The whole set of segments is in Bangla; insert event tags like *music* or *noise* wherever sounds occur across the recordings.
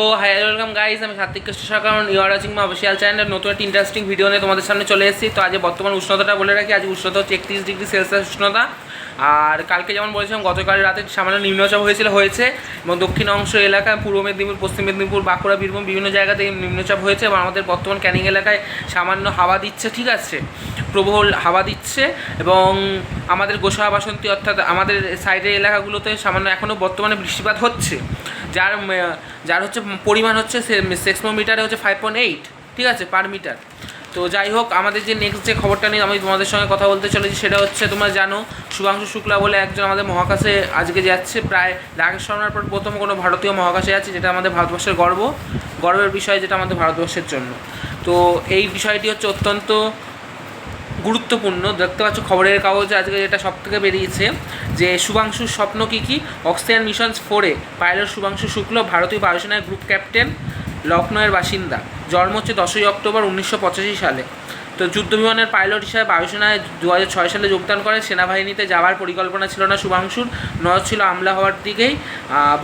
তো হাই ওয়েলকাম গাইস আমি Satvik Krishna Sarkar you are watching মা অফিসিয়াল চ্যানেল নতুন একটা ইন্টারেস্টিং ভিডিও নিয়ে তোমাদের সামনে চলে এসেছি। তো আজ বর্তমান উষ্ণতাটা বলে রাখি আজ উষ্ণতা হচ্ছে একত্রিশ ডিগ্রি সেলসিয়াস উষ্ণতা। আর কালকে যেমন বলেছিলাম, গতকাল রাতে সামান্য নিম্নচাপ হয়েছিল, হয়েছে। এবং দক্ষিণ অংশ এলাকা, পূর্ব মেদিনীপুর, পশ্চিম মেদিনীপুর, বাঁকুড়া, বীরভূম বিভিন্ন জায়গাতে নিম্নচাপ হয়েছে এবং আমাদের বর্তমান ক্যানিং এলাকায় সামান্য হাওয়া দিচ্ছে, ঠিক আছে? প্রবল হাওয়া দিচ্ছে এবং আমাদের গোসা বাসন্তী অর্থাৎ আমাদের সাইডের এলাকাগুলোতে সামান্য এখনও বর্তমানে বৃষ্টিপাত হচ্ছে। যার যার হচ্ছে পরিমাণ হচ্ছে সেক্সমোমিটারে হচ্ছে ফাইভ পয়েন্ট এইট ঠিক আছে পার মিটার তো যাই হোক, আমাদের যে নেক্সট যে খবরটা নিয়ে আমি তোমাদের সঙ্গে কথা বলতে চলেছি সেটা হচ্ছে তোমরা জানো, শুভাংশু শুক্লা বলে একজন আমাদের মহাকাশে আজকে যাচ্ছে, প্রায় রাকেশ শর্মার পর, প্রথম কোনো ভারতীয় মহাকাশে যাচ্ছে, যেটা আমাদের ভারতবর্ষের গর্ব, গর্বের বিষয় যেটা আমাদের ভারতবর্ষের জন্য। তো এই বিষয়টি হচ্ছে অত্যন্ত গুরুত্বপূর্ণ। দেখতে পাচ্ছ খবরের কাগজে আজকে যেটা সব থেকে বেরিয়েছে, যে শুভাংশুর স্বপ্ন কী কী? অক্সিজেন মিশন ফোরে পাইলট শুভাংশু শুক্ল, ভারতীয় বায়ুসেনার গ্রুপ ক্যাপ্টেন লখনৌয়ের বাসিন্দা। জন্ম হচ্ছে দশই অক্টোবর উনিশশো পঁচাশি সালে। তো যুদ্ধ বিমানের পাইলট হিসাবে বায়ুসেনায় দু হাজার ছয় সালে যোগদান করে। সেনাবাহিনীতে যাওয়ার পরিকল্পনা ছিল না শুভাংশুর। নজর ছিল আমলা হওয়ার দিকেই।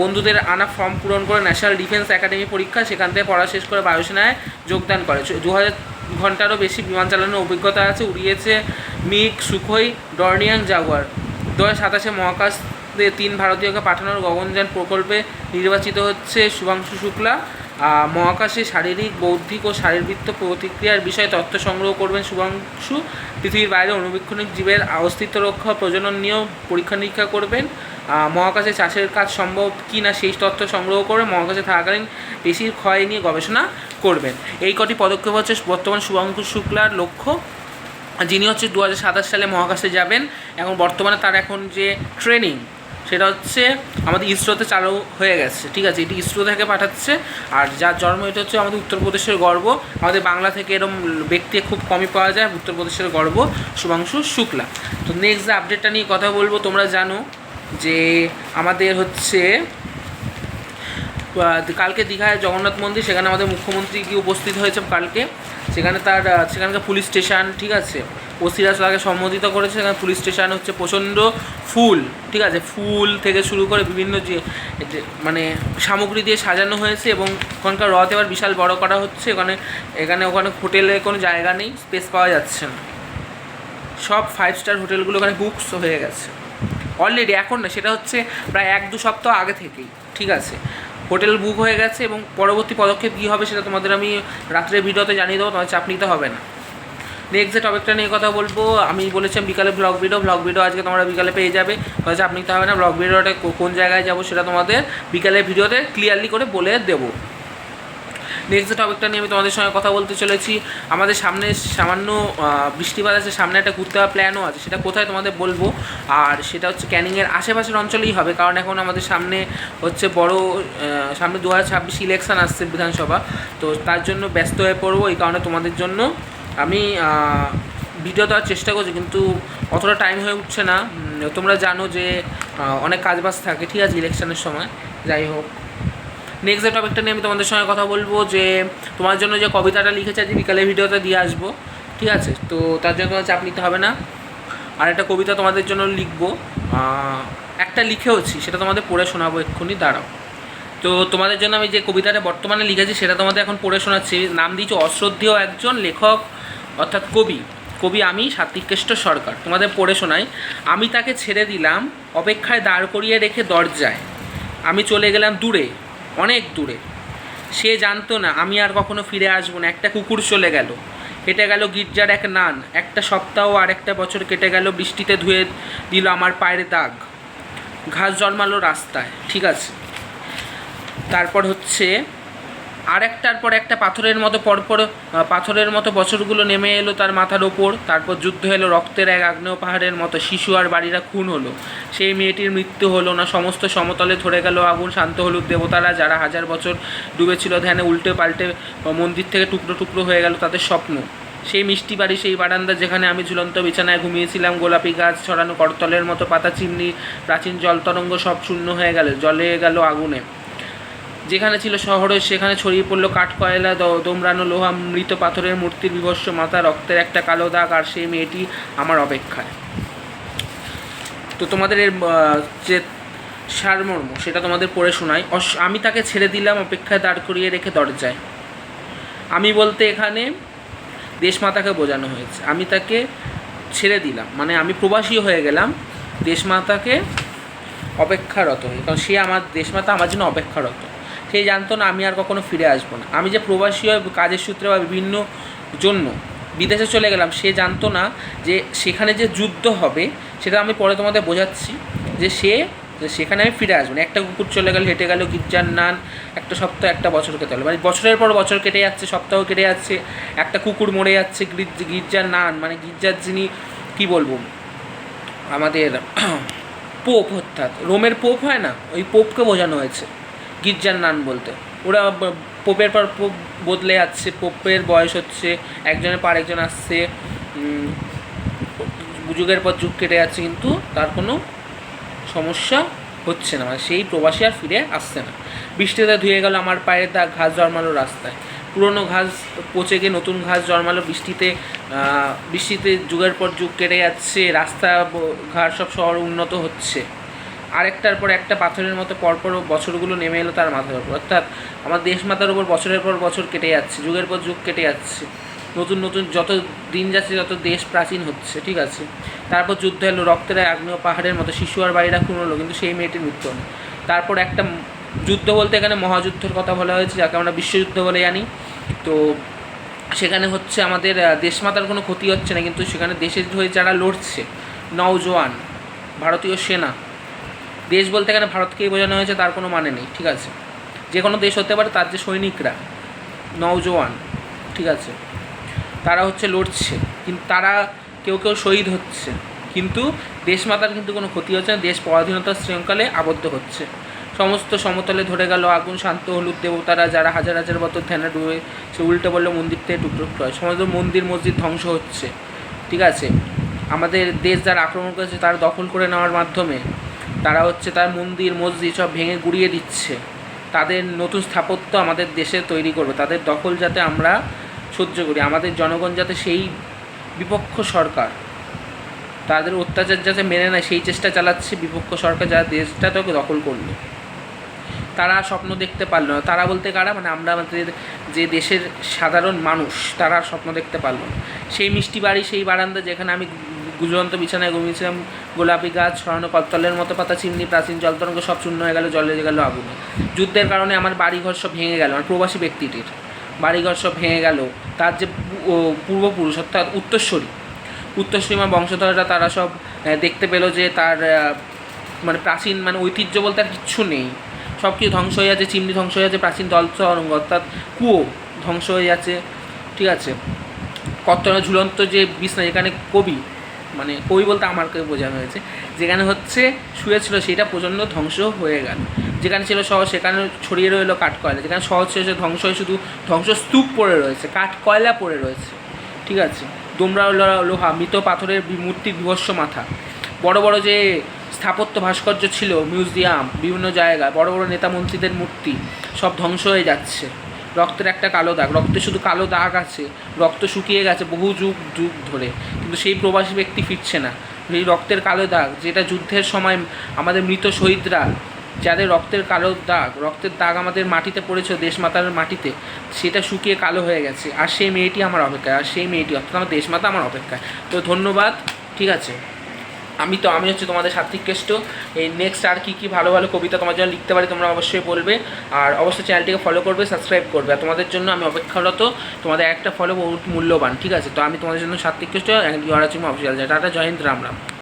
বন্ধুদের আনা ফর্ম পূরণ করে ন্যাশনাল ডিফেন্স একাডেমি পরীক্ষা, সেখান থেকে পড়া শেষ করে বায়ুসেনায় যোগদান করে। দু হাজার ঘন্টারও বেশি বিমান চালানোর অভিজ্ঞতা আছে, উড়িয়েছে মিগ, সুখোই, ডর্নিয়াং, জাগুয়ার। দু হাজার সাতাশে মহাকাশ তিন ভারতীয়কে পাঠানোর গগনযান প্রকল্পে নির্বাচিত হচ্ছে শুভাংশু শুক্লা। মহাকাশে শারীরিক, বৌদ্ধিক ও শারীরবৃত্ত প্রতিক্রিয়ার বিষয়ে তথ্য সংগ্রহ করবেন শুভাংশু। পৃথিবীর বাইরে অনুবীক্ষণিক জীবের অস্তিত্ব রক্ষা প্রজনন নিয়েও পরীক্ষা নিরীক্ষা করবেন। মহাকাশে চাষের কাজ সম্ভব কি না সেই তথ্য সংগ্রহ করে মহাকাশে থাকাকালীন পেশির ক্ষয় নিয়ে গবেষণা করবেন। এই কটি পদক্ষেপ হচ্ছে বর্তমান শুভাংশু শুক্লার লক্ষ্য। যিনি হচ্ছে দু হাজার সাতাশ সালে মহাকাশে যাবেন। এখন বর্তমানে তার এখন যে ট্রেনিং, সেটা হচ্ছে আমাদের ইসরোতে চালু হয়ে গেছে, ঠিক আছে? এটি ইসরো থেকে পাঠাচ্ছে। আর যার জন্ম এটা হচ্ছে আমাদের উত্তরপ্রদেশের গর্ব। আমাদের বাংলা থেকে এরকম ব্যক্তি খুব কমই পাওয়া যায়, উত্তরপ্রদেশের গর্ব শুভাংশু শুক্লা। তো নেক্সট যে আপডেটটা নিয়ে কথা বলব, তোমরা জানো যে আমাদের হচ্ছে কালকে দীঘায় জগন্নাথ মন্দির, সেখানে আমাদের মুখ্যমন্ত্রী গিয়ে উপস্থিত হয়েছে কালকে। সেখানে তার সেখানকার পুলিশ স্টেশন, ঠিক আছে? ওসিরা তাকে সম্বোধিত করেছে, সেখানে পুলিশ স্টেশন হচ্ছে প্রচণ্ড ফুল, ঠিক আছে? ফুল থেকে শুরু করে বিভিন্ন যে মানে সামগ্রী দিয়ে সাজানো হয়েছে এবং ওখানকার রথ এবার বিশাল বড় করা হচ্ছে। ওখানে এখানে, ওখানে হোটেলে কোনো জায়গা নেই, স্পেস পাওয়া যাচ্ছে না। সব ফাইভ স্টার হোটেলগুলো ওখানে বুকস হয়ে গেছে। অলরেডি এখন না, সেটা হচ্ছে প্রায় এক দু সপ্তাহ আগে থেকেই, ঠিক আছে? হোটেল বুক হয়ে গেছে এবং পরবর্তী পদক্ষেপ কী হবে সেটা তোমাদের আমি রাত্রে ভিডিওতে জানিয়ে দেবো তোমার চাপ নিতে হবে না। নেক্সট যে টপিকটা নিয়ে কথা বলব, আমি বলেছিলাম বিকালে ব্লগ ভিডিও ব্লগ ভিডিও আজকে তোমরা বিকালে পেয়ে যাবে। তোমার চাপ নিতে হবে না ব্লগ ভিডিওটা কোন জায়গায় যাব সেটা তোমাদের বিকালে ভিডিওতে ক্লিয়ারলি করে বলে দেবো। নেক্সট যে টপিকটা নিয়ে আমি তোমাদের সঙ্গে কথা বলতে চলেছি। আমাদের সামনে সামান্য বৃষ্টিপাত আছে, সামনে একটা ঘুরতে যাওয়ার প্ল্যানও আছে, সেটা কোথায় তোমাদের বলব? আর সেটা হচ্ছে ক্যানিংয়ের আশেপাশের অঞ্চলেই হবে, কারণ এখন আমাদের সামনে হচ্ছে বড় সামনে দু হাজার ছাব্বিশ ইলেকশান আসছে বিধানসভা, তো তার জন্য ব্যস্ত হয়ে পড়ব, এই কারণে তোমাদের জন্য আমি ভিডিও দেওয়ার চেষ্টা করছি, কিন্তু অতটা টাইম হয়ে উঠছে না। তোমরা জানো যে অনেক কাজবাজ থাকে, ঠিক আছে ইলেকশনের সময়, যাই হোক। নেক্সট যে টপিকটা নিয়ে আমি তোমাদের সঙ্গে কথা বলব, যে তোমার জন্য যে কবিতাটা লিখেছে আজ বিকালে ভিডিওতে দিয়ে আসব। ঠিক আছে? তো তার জন্য তোমার চাপ নিতে হবে না। আর একটা কবিতা তোমাদের জন্য লিখব। একটা লিখেওছি, সেটা তোমাদের পড়ে শোনাবো এক্ষুনি, দাঁড়াও। তো তোমাদের জন্য আমি যে কবিতাটা বর্তমানে লিখেছি, সেটা তোমাদের এখন পড়ে শোনাচ্ছি। নাম দিয়েছি অশ্রদ্ধেয় একজন লেখক, অর্থাৎ কবি। কবি আমি সাত্বিকেষ্ট সরকার। তোমাদের পড়ে শোনাই। আমি তাকে ছেড়ে দিলাম, অপেক্ষায় দাঁড় করিয়ে রেখে দরজায়। আমি চলে গেলাম দূরে। অনেক দূরে। সে জানতো না, আমি আর কখনো ফিরে আসব না। একটা কুকুর চলে গেল। কেটে গেল গির্জার এক নান। একটা সপ্তাহ আর একটা বছর কেটে গেল বৃষ্টিতে ধুয়ে দিল আমার পায়ের দাগ। ঘাস জন্মালো রাস্তায়, ঠিক আছে। তারপর হচ্ছে আর একটার পর একটা পাথরের মতো, পরপর পাথরের মতো বছরগুলো নেমে এলো তার মাথার ওপর। তারপর যুদ্ধ এলো রক্তের এক আগ্নেয় পাহাড়ের মতো। শিশু আর বাড়িরা খুন হলো। সেই মেয়েটির মৃত্যু হলো না। সমস্ত সমতলে ধরে গেল আগুন, শান্ত হলুদ দেবতারা যারা হাজার বছর ডুবেছিল ধ্যানে উল্টে পাল্টে মন্দির থেকে টুকরো টুকরো হয়ে গেল তাদের স্বপ্ন। সেই মিষ্টি বাড়ি, সেই বারান্দা যেখানে আমি ঝুলন্ত বিছানায় ঘুমিয়েছিলাম, গোলাপি গাছ ছড়ানো করতলের মতো পাতা, চিমনি, প্রাচীন জলতরঙ্গ সব শূন্য হয়ে গেল জলে গেল আগুনে। যেখানে ছিল শহরে, সেখানে ছড়িয়ে পড়ল কাঠ কয়লা দ- দোমড়ানো লোহা, মৃত পাথরের মূর্তির বিভস্য মাথা, রক্তের একটা কালো দাগ, আর সেই মেয়েটি আমার অপেক্ষায়। তো তোমাদের এর যে সারমর্ম, সেটা তোমাদের পড়ে শোনাই। আমি তাকে ছেড়ে দিলাম, অপেক্ষায় দাঁড় করিয়ে রেখে দরজায়। আমি বলতে এখানে দেশমাতাকে বোঝানো হয়েছে। আমি তাকে ছেড়ে দিলাম। মানে আমি প্রবাসী হয়ে গেলাম, দেশমাতাকে অপেক্ষারত হয়ে। কারণ সে আমার, দেশমাতা আমার জন্য অপেক্ষারত। সে জানতো না, আমি আর কখনো ফিরে আসব না। আমি যে প্রবাসী হয়ে কাজের সূত্রে বা বিভিন্ন জন্য বিদেশে চলে গেলাম, সে জানতো না যে সেখানে যে যুদ্ধ হবে, সেটা আমি পরে তোমাদের বোঝাচ্ছি। যে সে সেখানে আমি ফিরে আসব না। একটা কুকুর চলে গেল, হেঁটে গেল, গির্জার নান, একটা সপ্তাহ, একটা বছর কেটে গেলো। মানে বছরের পর বছর কেটে যাচ্ছে, সপ্তাহ কেটে যাচ্ছে, একটা কুকুর মরে যাচ্ছে, গির্জ- গির্জার নান মানে গির্জার যিনি, কী বলব, আমাদের *clears throat* পোপ অর্থাৎ, রোমের পোপ হয় না? ওই পোপকে বোঝানো হয়েছে। গির্জার নান বলতে। ওরা পোপের পর পোপ বদলে যাচ্ছে, পোপের বয়স হচ্ছে, একজনের পর একজন আসছে যুগের পর যুগ কেটে যাচ্ছে, কিন্তু তার কোনো সমস্যা হচ্ছে না। মানে সেই প্রবাসী আর ফিরে আসছে না। বৃষ্টিতে ধুয়ে গেল, আমার পায়ের দাগ ঘাস জন্মালো রাস্তায়। পুরনো ঘাস পচে গিয়ে নতুন ঘাস জন্মালো বৃষ্টিতে। বৃষ্টিতে যুগের পর যুগ কেটে যাচ্ছে, রাস্তা ঘাট সব শহর উন্নত হচ্ছে। আরেকটার পর একটা পাথরের মতো পরপর বছরগুলো নেমে এলো তার মাথার উপর। অর্থাৎ আমার দেশমাতার উপর বছরের পর বছর কেটে যাচ্ছে, যুগের পর যুগ কেটে যাচ্ছে। নতুন নতুন যত দিন যাচ্ছে, যত দেশ প্রাচীন হচ্ছে, ঠিক আছে? তারপর যুদ্ধ এলো রক্তের আগ্নেয় পাহাড়ের মতো শিশু আর বাড়িরা খুন হলো, কিন্তু সেই মেয়েটির মৃত্যু তারপর একটা যুদ্ধ বলতে এখানে মহাযুদ্ধের কথা বলা হয়েছে, যাকে আমরা বিশ্বযুদ্ধ বলে জানি। তো সেখানে হচ্ছে আমাদের দেশমাতার কোনো ক্ষতি হচ্ছে না, কিন্তু সেখানে দেশের হয়ে যারা লড়ছে, নওজোয়ান, ভারতীয় সেনা দেশ বলতে এখানে ভারতকেই বোঝানো হয়েছে, তার কোনো মানে নেই, ঠিক আছে? যে কোনো দেশ হতে পারে, তার যে সৈনিকরা নওজোয়ান ঠিক আছে? তারা হচ্ছে লড়ছে, কিন্তু তারা কেউ কেউ শহীদ হচ্ছে, কিন্তু দেশমাতার কিন্তু কোনো ক্ষতি হচ্ছে না, দেশ পরাধীনতার শৃঙ্খলে আবদ্ধ হচ্ছে। সমস্ত সমতলে ধরে গেল আগুন, শান্ত হলুদ দেবতারা, যারা হাজার হাজার বছর ধ্যানে ডুবে, সে উল্টে বলল, মন্দির থেকে টুকরো হয়। সমস্ত মন্দির, মসজিদ ধ্বংস হচ্ছে, ঠিক আছে? আমাদের দেশ যারা আক্রমণ করেছে, তারা দখল করে নেওয়ার মাধ্যমে তারা হচ্ছে তার মন্দির, মসজিদ সব ভেঙে গুড়িয়ে দিচ্ছে। তাদের নতুন স্থাপত্য আমাদের দেশে তৈরি করবে। তাদের দখল যাতে আমরা সহ্য করি। আমাদের জনগণ যাতে সেই বিপক্ষ সরকার, তাদের অত্যাচার যাতে মেনে নেয়, সেই চেষ্টা চালাচ্ছে বিপক্ষ সরকার যারা দেশটা দেশটাকে দখল করল। তারা স্বপ্ন দেখতে পারল না। তারা বলতে কারা? মানে আমরা আমাদের যে দেশের সাধারণ মানুষ, তারা স্বপ্ন দেখতে পারল না। সেই মিষ্টি বাড়ি, সেই বারান্দা যেখানে আমি গুজন্ত বিছানায় ঘুমিয়েছিলাম, গোলাপি গাছ, ছড়ানো কত্তলের মতো পাতা, চিমনি, প্রাচীন জলতরঙ্গ সব শূন্য হয়ে গেল, জলে গেল আগুনে। যুদ্ধের কারণে আমার বাড়িঘর সব ভেঙে গেল, আমার প্রবাসী ব্যক্তিটির। বাড়িঘর সব ভেঙে গেল, তার যে পূর্বপুরুষ, অর্থাৎ উত্তরস্বরী উত্তরসীমা বংশধররা, তারা সব দেখতে পেল যে তার মানে প্রাচীন মানে ঐতিহ্য বলতে আর কিচ্ছু নেই। সব কিছু ধ্বংস হয়ে যাচ্ছে, চিমনি ধ্বংস হয়ে যাচ্ছে, প্রাচীন দল অরঙ্গ অর্থাৎ কুয়ো ধ্বংস হয়ে যাচ্ছে, ঠিক আছে? কত ঝুলন্ত যে বিছনা, যেখানে কবি মানে কবি বলতে আমারকে বোঝানো হয়েছে। যেখানে হচ্ছে শুয়েছিল সেটা প্রচণ্ড ধ্বংস হয়ে গেল। যেখানে ছিল শহর সেখানে ছড়িয়ে রইল কাঠ কয়লা যেখানে শহর ছিল ধ্বংস হয়ে শুধু ধ্বংসস্তূপ পড়ে রয়েছে কাঠ কয়লা পড়ে রয়েছে। ঠিক আছে? তোমরা লোহা, মৃত পাথরের মূর্তি বিভস্য মাথা। বড় বড় যে স্থাপত্য ভাস্কর্য ছিল, মিউজিয়াম, বিভিন্ন জায়গায়, বড় বড় নেতা মন্ত্রীদের মূর্তি, সব ধ্বংস হয়ে যাচ্ছে। রক্তের একটা কালো দাগ। রক্তে শুধু কালো দাগ আছে, রক্ত শুকিয়ে গেছে বহু যুগ যুগ ধরে। কিন্তু সেই প্রবাসী ব্যক্তি ফিরছে না। এই রক্তের কালো দাগ, যেটা যুদ্ধের সময় আমাদের মৃত শহীদরা, যাদের রক্তের কালো দাগ, রক্তের দাগ আমাদের মাটিতে পড়েছে দেশমাতার মাটিতে, সেটা শুকিয়ে কালো হয়ে গেছে। আর সেই মেয়েটি আমার অপেক্ষায়, আর সেই মেয়েটি অর্থাৎ আমার দেশমাতা আমার অপেক্ষায়। তো ধন্যবাদ, ঠিক আছে? আমি তো, আমি হচ্ছে তোমাদের সাত্বিক কেষ্ট। এই নেক্সট আর কী কী ভালো ভালো কবিতা তোমার জন্য লিখতে পারি, তোমরা অবশ্যই বলবে। আর অবশ্যই চ্যানেলটিকে ফলো করবে সাবস্ক্রাইব করবে। আর তোমাদের জন্য আমি অপেক্ষারত তোমাদের একটা ফলো বহুত মূল্যবান, ঠিক আছে? তো আমি তোমাদের জন্য Satvik Keshto you are official tata Ram Ram.